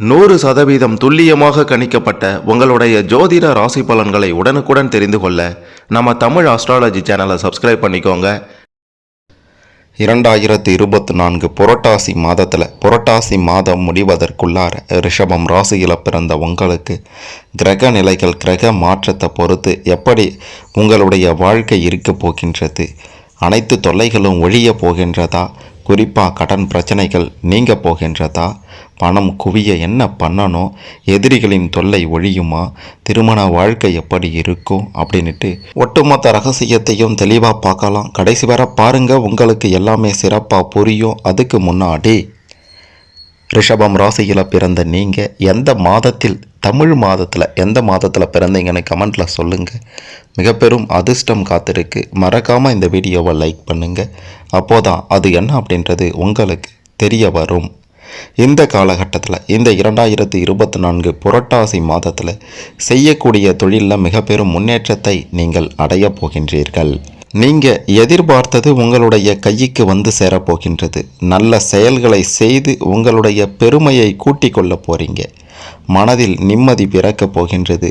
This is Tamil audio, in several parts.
நூறு சதவீதம் துல்லியமாக கணிக்கப்பட்ட உங்களுடைய ஜோதிட ராசி பலன்களை உடனுக்குடன் தெரிந்து கொள்ள நம்ம தமிழ் ஆஸ்ட்ராலஜி சேனலை சப்ஸ்கிரைப் பண்ணிக்கோங்க. இரண்டாயிரத்தி இருபத்தி நான்கு புரட்டாசி மாதத்தில் புரட்டாசி மாதம் முடிவதற்குள்ளார ரிஷபம் ராசியில் பிறந்த உங்களுக்கு கிரக நிலைகள் கிரக மாற்றத்தை பொறுத்து எப்படி உங்களுடைய வாழ்க்கை இருக்க போகின்றது அனைத்து தொல்லைகளும் ஒழிய போகின்றதா குறிப்பாக கடன் பிரச்சனைகள் நீங்க போகின்றதா? பணம் குவிய என்ன பண்ணணும் எதிரிகளின் தொல்லை ஒழியுமா? திருமண வாழ்க்கை எப்படி இருக்கும்? அப்படின்ட்டு ஒட்டுமொத்த ரகசியத்தையும் தெளிவாக பார்க்கலாம். கடைசி வர பாருங்க உங்களுக்கு எல்லாமே சிறப்பாக புரியும். அதுக்கு முன்னாடி ரிஷபம் ராசியில் பிறந்த நீங்கள் எந்த மாதத்தில் தமிழ் மாதத்தில் எந்த மாதத்தில் பிறந்தீங்கன்னு கமெண்ட்டில் சொல்லுங்கள் மிக பெரும் அதிர்ஷ்டம் காத்திருக்கு. மறக்காமல் இந்த வீடியோவை லைக் பண்ணுங்கள் அப்போதான் அது என்ன அப்படின்றது உங்களுக்கு தெரிய வரும். இந்த காலகட்டத்தில் இந்த இரண்டாயிரத்தி இருபத்தி நான்கு புரட்டாசி மாதத்தில் செய்யக்கூடிய தொழிலில் மிக பெரும் முன்னேற்றத்தை நீங்கள் அடையப் போகின்றீர்கள். நீங்கள் எதிர்பார்த்தது உங்களுடைய கைக்கு வந்து சேரப்போகின்றது நல்ல செயல்களை செய்து உங்களுடைய பெருமையை கூட்டிக் கொள்ள போகிறீங்க மனதில் நிம்மதி பிறக்கப் போகின்றது.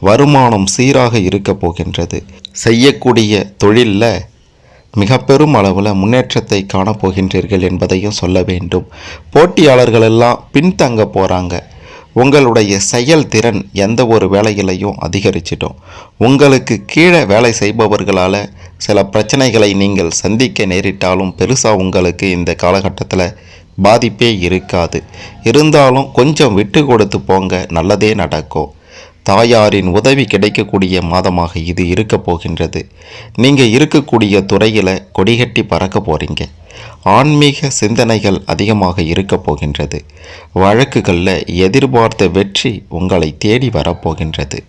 வருமானம் சீராக இருக்கப் போகின்றது. செய்யக்கூடிய தொழிலில் மிக பெரும் அளவில் முன்னேற்றத்தை காணப்போகின்றீர்கள் என்பதையும் சொல்ல வேண்டும். போட்டியாளர்கள் எல்லாம் பின்தங்க போகிறாங்க உங்களுடைய செயல்திறன் எந்த ஒரு வேலையிலையும் அதிகரிச்சிடும். உங்களுக்கு கீழே வேலை செய்பவர்களால் சில பிரச்சனைகளை நீங்கள் சந்திக்க நேரிட்டாலும் பெருசாக உங்களுக்கு இந்த காலகட்டத்தில் பாதிப்பே இருக்காது. இருந்தாலும் கொஞ்சம் விட்டு கொடுத்து போங்க நல்லதே நடக்கும் தாயாரின் உதவி கிடைக்கக்கூடிய மாதமாக இது இருக்க போகின்றது. நீங்கள் இருக்கக்கூடிய துறையில் கொடிகட்டி பறக்க போகிறீங்க ஆன்மீக சிந்தனைகள் அதிகமாக இருக்க போகின்றது. வழக்குகளில் எதிர்பார்த்த வெற்றி உங்களை தேடி வரப்போகின்றது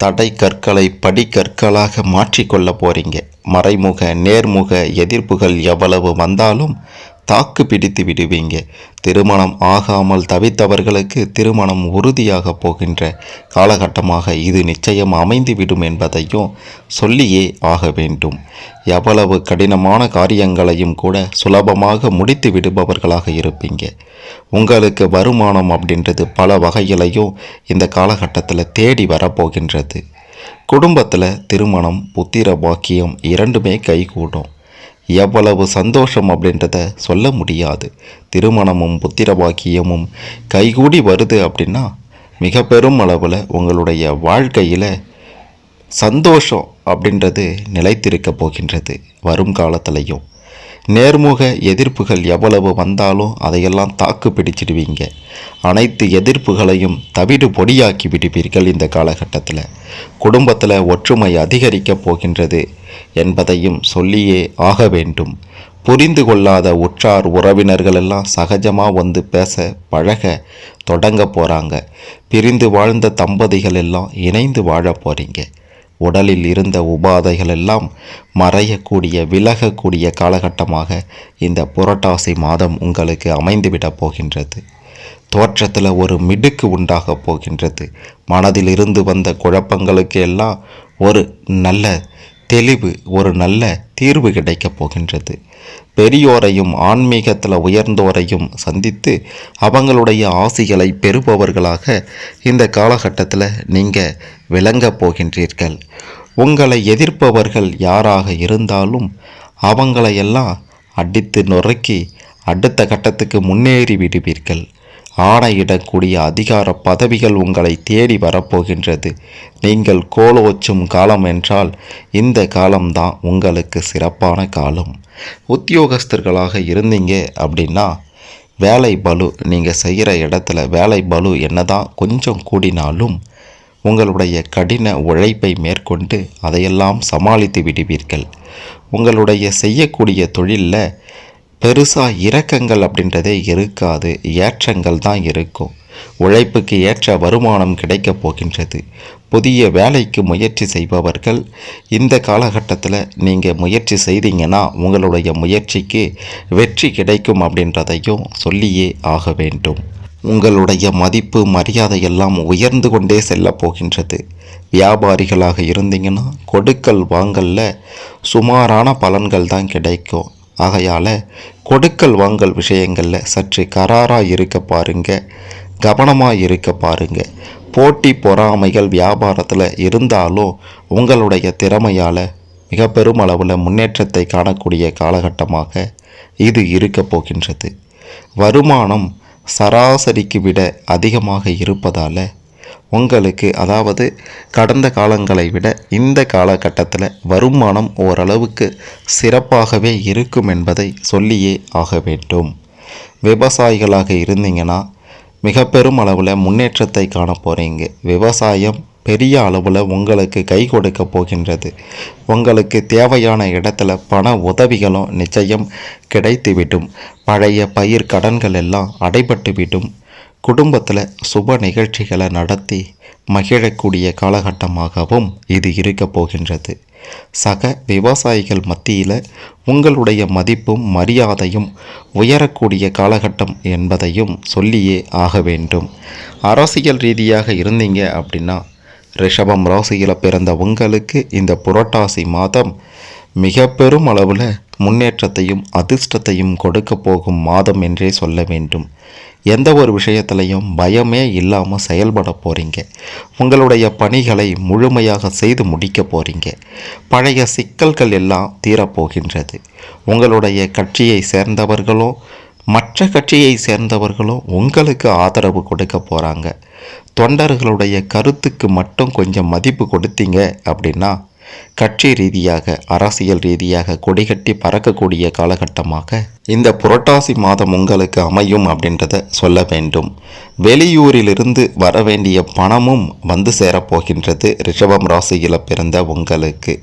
தடை கற்களை படிக்கற்களாக மாற்றிக்கொள்ள போகிறீங்க மறைமுக நேர்முக எதிர்ப்புகள் எவ்வளவு வந்தாலும் தாக்கு பிடித்து விடுவீங்க. திருமணம் ஆகாமல் தவித்தவர்களுக்கு திருமணம் உறுதியாக போகின்ற காலகட்டமாக இது நிச்சயம் அமைந்துவிடும் என்பதையும் சொல்லியே ஆக வேண்டும். எவ்வளவு கடினமான காரியங்களையும் கூட சுலபமாக முடித்து விடுபவர்களாக இருப்பீங்க. உங்களுக்கு வருமானம் அப்படின்றது பல வகையிலையும் இந்த காலகட்டத்தில் தேடி வரப்போகின்றது. குடும்பத்தில் திருமணம் புத்திர பாக்கியம் இரண்டுமே கைகூடும். எவ்வளவு சந்தோஷம் அப்படின்றத சொல்ல முடியாது. திருமணமும் புத்திர பாக்கியமும் கைகூடி வருது அப்படின்னா மிக பெரும் அளவில் உங்களுடைய வாழ்க்கையில் சந்தோஷம் அப்படின்றது நிலைத்திருக்க போகின்றது. வரும் காலத்திலையும். நேர்முக எதிர்ப்புகள் எவ்வளவு வந்தாலும் அதையெல்லாம் தாக்கு பிடிச்சிடுவீங்க. அனைத்து எதிர்ப்புகளையும் தவிடு பொடியாக்கி விடுவீர்கள் இந்த காலகட்டத்தில். குடும்பத்தில் ஒற்றுமை அதிகரிக்கப் போகின்றது என்பதையும் சொல்லியே ஆக வேண்டும். புரிந்து கொள்ளாத உற்றார் உறவினர்கள் எல்லாம் சகஜமாக வந்து பேச பழக தொடங்க போகிறாங்க பிரிந்து வாழ்ந்த தம்பதிகள் எல்லாம் இணைந்து வாழ போகிறீங்க உடலில் இருந்த உபாதைகள் எல்லாம் மறையக்கூடிய விலகக்கூடிய காலகட்டமாக இந்த புரட்டாசி மாதம் உங்களுக்கு அமைந்துவிடப் போகின்றது. தோற்றத்தில் ஒரு மிடுக்கு உண்டாகப் போகின்றது. மனதில் இருந்து வந்த குழப்பங்களுக்கு எல்லாம் ஒரு நல்ல தெளிவு ஒரு நல்ல தீர்வு கிடைக்கப் போகின்றது. பெரியோரையும் ஆன்மீகத்தில் உயர்ந்தோரையும் சந்தித்து அவங்களுடைய ஆசிகளை பெறுபவர்களாக இந்த காலகட்டத்தில் நீங்கள் விளங்கப் போகின்றீர்கள். உங்களை எதிர்ப்பவர்கள் யாராக இருந்தாலும் அவங்களையெல்லாம் அடித்து நொறுக்கி அடுத்த கட்டத்துக்கு முன்னேறி விடுவீர்கள். ஆணையிடக்கூடிய அதிகார பதவிகள் உங்களை தேடி வரப்போகின்றது. நீங்கள் கோலோச்சும் காலம் என்றால் இந்த காலம்தான் உங்களுக்கு சிறப்பான காலம். உத்தியோகஸ்தர்களாக இருந்தீங்க அப்படின்னா வேலை பலு நீங்கள் செய்கிற இடத்துல வேலை பலு என்னதான் கொஞ்சம் கூடினாலும் உங்களுடைய கடின உழைப்பை மேற்கொண்டு அதையெல்லாம் சமாளித்து விடுவீர்கள். உங்களுடைய செய்யக்கூடிய தொழிலில் பெருசாக இரக்கங்கள் அப்படின்றதே இருக்காது. ஏற்றங்கள் தான் இருக்கும். உழைப்புக்கு ஏற்ற வருமானம் கிடைக்கப் போகின்றது. புதிய வேலைக்கு முயற்சி செய்பவர்கள் இந்த காலகட்டத்தில் நீங்கள் முயற்சி செய்தீங்கன்னா உங்களுடைய முயற்சிக்கு வெற்றி கிடைக்கும் அப்படின்றதையும் சொல்லியே ஆக வேண்டும். உங்களுடைய மதிப்பு மரியாதை எல்லாம் உயர்ந்து கொண்டே செல்ல போகின்றது. வியாபாரிகளாக இருந்தீங்கன்னா கொடுக்கல் வாங்கல்ல சுமாரான பலன்கள் தான் கிடைக்கும். ஆகையால் கொடுக்கல் வாங்கல் விஷயங்களில் சற்று கராராக இருக்க பாருங்க கவனமாக இருக்க பாருங்க. போட்டி பொறாமைகள் வியாபாரத்தில் இருந்தாலும் உங்களுடைய திறமையால் மிக பெரும் அளவில் முன்னேற்றத்தை காணக்கூடிய காலகட்டமாக இது இருக்க போகின்றது. வருமானம் சராசரிக்கு விட அதிகமாக இருப்பதால் உங்களுக்கு அதாவது கடந்த காலங்களை விட இந்த காலகட்டத்தில் வருமானம் ஓரளவுக்கு சிறப்பாகவே இருக்கும் என்பதை சொல்லியே ஆக வேண்டும். விவசாயிகளாக இருந்தீங்கன்னா மிக பெரும் அளவில் முன்னேற்றத்தை காண போகிறீங்க விவசாயம் பெரிய அளவில் உங்களுக்கு கை கொடுக்க போகின்றது. உங்களுக்கு தேவையான இடத்துல பண உதவிகளும் நிச்சயம் கிடைத்துவிடும். பழைய பயிர் கடன்கள் எல்லாம் அடைபட்டுவிடும். குடும்பத்தில் சுப நிகழ்ச்சிகளை நடத்தி மகிழக்கூடிய காலகட்டமாகவும் இது இருக்கப் போகின்றது. சக விவசாயிகள் மத்தியில் உங்களுடைய மதிப்பும் மரியாதையும் உயரக்கூடிய காலகட்டம் என்பதையும் சொல்லியே ஆக வேண்டும். அரசியல் ரீதியாக இருந்தீங்க அப்படின்னா ரிஷபம் ராசியில் பிறந்த உங்களுக்கு இந்த புரட்டாசி மாதம் மிக பெரும் அளவில் முன்னேற்றத்தையும் அதிர்ஷ்டத்தையும் கொடுக்க போகும் மாதம் என்றே சொல்ல வேண்டும். எந்த ஒரு விஷயத்திலையும் பயமே இல்லாமல் செயல்பட போகிறீங்க உங்களுடைய பணிகளை முழுமையாக செய்து முடிக்க போகிறீங்க பழைய சிக்கல்கள் எல்லாம் தீரப்போகின்றது உங்களுடைய கட்சியை சேர்ந்தவர்களும் மற்ற கட்சியை சேர்ந்தவர்களும் உங்களுக்கு ஆதரவு கொடுக்க போகிறாங்க தொண்டர்களுடைய கருத்துக்கு மட்டும் கொஞ்சம் மதிப்பு கொடுத்தீங்க அப்படின்னா கட்சி ரீதியாக அரசியல் ரீதியாக கொடிகட்டி பறக்கக்கூடிய காலகட்டமாக இந்த புரட்டாசி மாதம் உங்களுக்கு அமையும் அப்படின்றத சொல்ல வேண்டும். வெளியூரிலிருந்து வர வேண்டிய பணமும் வந்து சேரப்போகின்றது ரிஷபம் ராசியில் பிறந்த உங்களுக்கு.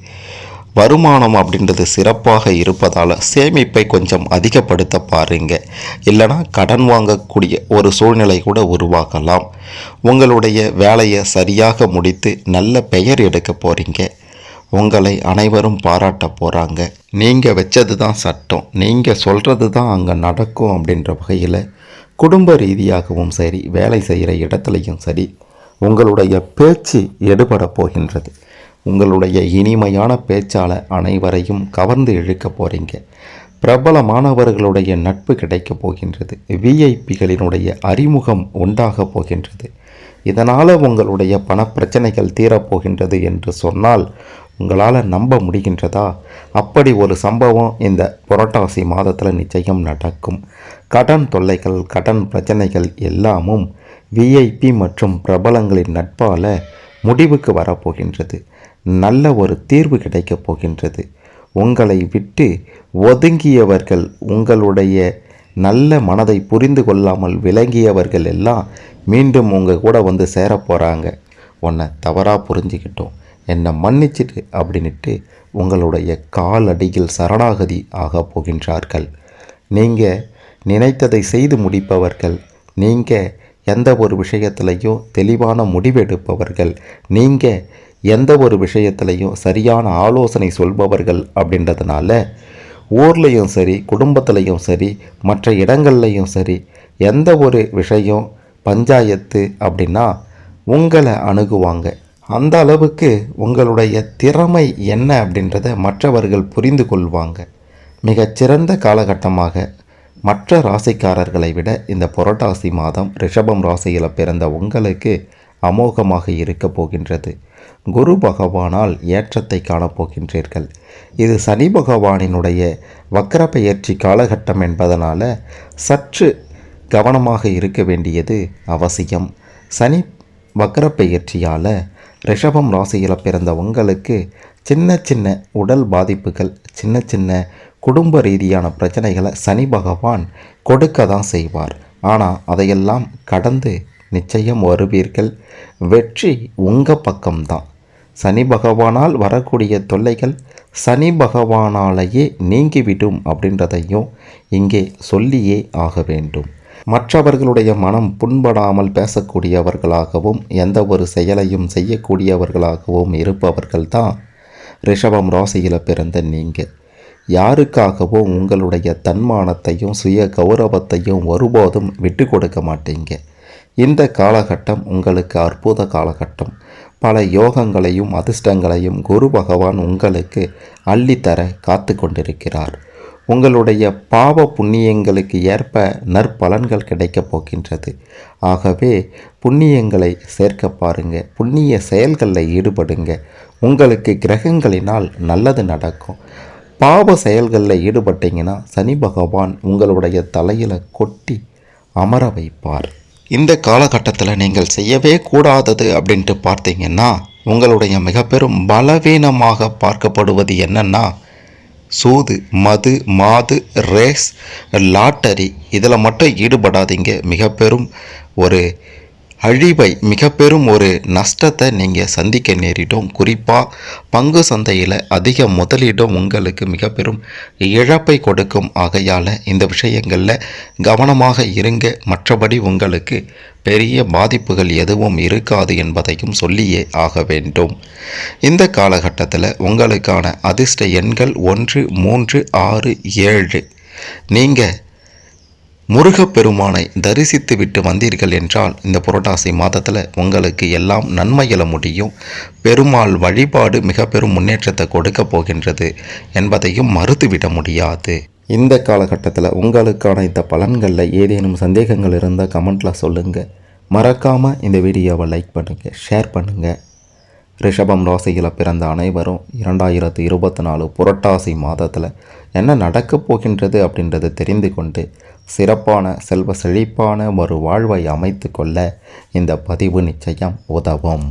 வருமானம் அப்படின்றது சிறப்பாக இருப்பதால் சேமிப்பை கொஞ்சம் அதிகப்படுத்த பாருங்க. இல்லைனா கடன் வாங்கக்கூடிய ஒரு சூழ்நிலை கூட உருவாகலாம். உங்களுடைய வேலையை சரியாக முடித்து நல்ல பெயர் எடுக்க போகிறீங்க உங்களை அனைவரும் பாராட்ட போகிறாங்க நீங்கள் வச்சது தான் சட்டம். நீங்கள் சொல்கிறது தான் அங்கே நடக்கும் அப்படின்ற வகையில் குடும்ப ரீதியாகவும் சரி வேலை செய்கிற இடத்துலையும் சரி உங்களுடைய பேச்சு எடுபட போகின்றது. உங்களுடைய இனிமையான பேச்சால் அனைவரையும் கவர்ந்து இழுக்க போகிறீங்க பிரபலமானவர்களுடைய நட்பு கிடைக்கப் போகின்றது. விஐபிகளினுடைய அறிமுகம் உண்டாக போகின்றது. இதனால் உங்களுடைய பணப்பிரச்சனைகள் தீரப்போகின்றது என்று சொன்னால் உங்களால் நம்ப முடிகின்றதா? அப்படி ஒரு சம்பவம் இந்த புரட்டாசி மாதத்தில் நிச்சயம் நடக்கும். கடன் தொல்லைகள் கடன் பிரச்சனைகள் எல்லாமும் விஐபி மற்றும் பிரபலங்களின் நட்பால் முடிவுக்கு வரப்போகின்றது. நல்ல ஒரு தீர்வு கிடைக்கப் போகின்றது. உங்களை விட்டு ஒதுங்கியவர்கள் உங்களுடைய நல்ல மனதை புரிந்து கொள்ளாமல் விளங்கியவர்கள் எல்லாம் மீண்டும் உங்கள் கூட வந்து சேரப்போகிறாங்க உன்னை தவறாக புரிஞ்சுக்கிட்டோம். என்னை மன்னிச்சிட்டு அப்படின்ட்டு உங்களுடைய காலடியில் சரணாகதி ஆக போகின்றார்கள். நீங்கள் நினைத்ததை செய்து முடிப்பவர்கள் நீங்கள் எந்த ஒரு விஷயத்திலையும் தெளிவான முடிவெடுப்பவர்கள் நீங்கள் எந்த ஒரு விஷயத்திலையும் சரியான ஆலோசனை சொல்பவர்கள் அப்படின்றதுனால ஊர்லேயும் சரி குடும்பத்துலேயும் சரி மற்ற இடங்கள்லையும் சரி எந்த ஒரு விஷயம் பஞ்சாயத்து அப்படின்னா உங்களை அணுகுவாங்க. அந்த அளவுக்கு உங்களுடைய திறமை என்ன அப்படின்றத மற்றவர்கள் புரிந்து கொள்வாங்க. மிகச்சிறந்த காலகட்டமாக மற்ற ராசிக்காரர்களை விட இந்த புரட்டாசி மாதம் ரிஷபம் ராசியில் பிறந்த உங்களுக்கு அமோகமாக இருக்க போகின்றது. குரு பகவானால் ஏற்றத்தை காணப்போகின்றீர்கள் இது சனி பகவானினுடைய வக்கரப்பெயர்ச்சி காலகட்டம் என்பதனால் சற்று கவனமாக இருக்க வேண்டியது அவசியம். சனி வக்கரப்பெயர்ச்சியால் ரிஷபம் ராசியில் பிறந்த உங்களுக்கு சின்ன சின்ன உடல் பாதிப்புகள் சின்ன சின்ன குடும்ப ரீதியான பிரச்சனைகளை சனி பகவான் கொடுக்க தான் செய்வார். ஆனால் அதையெல்லாம் கடந்து நிச்சயம் வருவீர்கள். வெற்றி உங்கள் பக்கம்தான். சனி பகவானால் வரக்கூடிய தொல்லைகள் சனி பகவானாலேயே நீங்கிவிடும் அப்படின்றதையும் இங்கே சொல்லியே ஆக வேண்டும். மற்றவர்களுடைய மனம் புண்படாமல் பேசக்கூடியவர்களாகவும் எந்த ஒரு செயலையும் செய்யக்கூடியவர்களாகவும் இருப்பவர்கள்தான் ரிஷபம் ராசியில் பிறந்த நீங்கள் யாருக்காகவும் உங்களுடைய தன்மானத்தையும் சுய கௌரவத்தையும் ஒருபோதும் விட்டு கொடுக்க மாட்டீங்க. இந்த காலகட்டம் உங்களுக்கு அற்புத காலகட்டம். பல யோகங்களையும் அதிர்ஷ்டங்களையும் குரு பகவான் உங்களுக்கு அள்ளித்தர காத்து கொண்டிருக்கிறார். உங்களுடைய பாவ புண்ணியங்களுக்கு ஏற்ப நற்பலன்கள் கிடைக்கப் போகின்றது. ஆகவே புண்ணியங்களை சேர்க்க பாருங்க. புண்ணிய செயல்களில் ஈடுபடுங்க. உங்களுக்கு கிரகங்களினால் நல்லது நடக்கும். பாவ செயல்களில் ஈடுபட்டீங்கன்னா சனி பகவான் உங்களுடைய தலையில் கொட்டி அமர வைப்பார். இந்த காலகட்டத்தில் நீங்கள் செய்யவே கூடாதது அப்படின்ட்டு பார்த்தீங்கன்னா உங்களுடைய மிக பெரும் பலவீனமாக பார்க்கப்படுவது என்னன்னா சூது மது மாது ரேஸ் லாட்டரி இதில் மட்டும் ஈடுபடாதீங்க. மிக பெரும் ஒரு அழிவை மிக பெரும் ஒரு நஷ்டத்தை நீங்கள் சந்திக்க நேரிடும். குறிப்பாக பங்கு சந்தையில் அதிக முதலீடும் உங்களுக்கு மிக பெரும் இழப்பை கொடுக்கும். ஆகையால் இந்த விஷயங்களில் கவனமாக இருங்க. மற்றபடி உங்களுக்கு பெரிய பாதிப்புகள் எதுவும் இருக்காது என்பதையும் சொல்லியே ஆக வேண்டும். இந்த காலகட்டத்தில் உங்களுக்கான அதிர்ஷ்ட எண்கள் ஒன்று மூன்று ஆறு ஏழு. நீங்கள் முருகப்பெருமானை தரிசித்து விட்டு வந்தீர்கள் என்றால் இந்த புரட்டாசி மாதத்தில் உங்களுக்கு எல்லாம் நன்மையில முடியும். பெருமாள் வழிபாடு மிக பெரும் முன்னேற்றத்தை கொடுக்க போகின்றது என்பதையும் மறுத்துவிட முடியாது. இந்த காலகட்டத்தில் உங்களுக்கான இந்த பலன்களில் ஏதேனும் சந்தேகங்கள் இருந்தால் கமெண்ட்டில் சொல்லுங்கள் மறக்காமல் இந்த வீடியோவை லைக் பண்ணுங்கள் ஷேர் பண்ணுங்கள் ரிஷபம் ராசியில் பிறந்த அனைவரும் இரண்டாயிரத்து இருபத்தி நாலு புரட்டாசி மாதத்தில் என்ன நடக்கப் போகின்றது அப்படின்றது தெரிந்து கொண்டு சிறப்பான செல்வ செழிப்பான ஒரு வாழ்வை அமைத்து கொள்ள இந்த பதிவு நிச்சயம் உதவும்.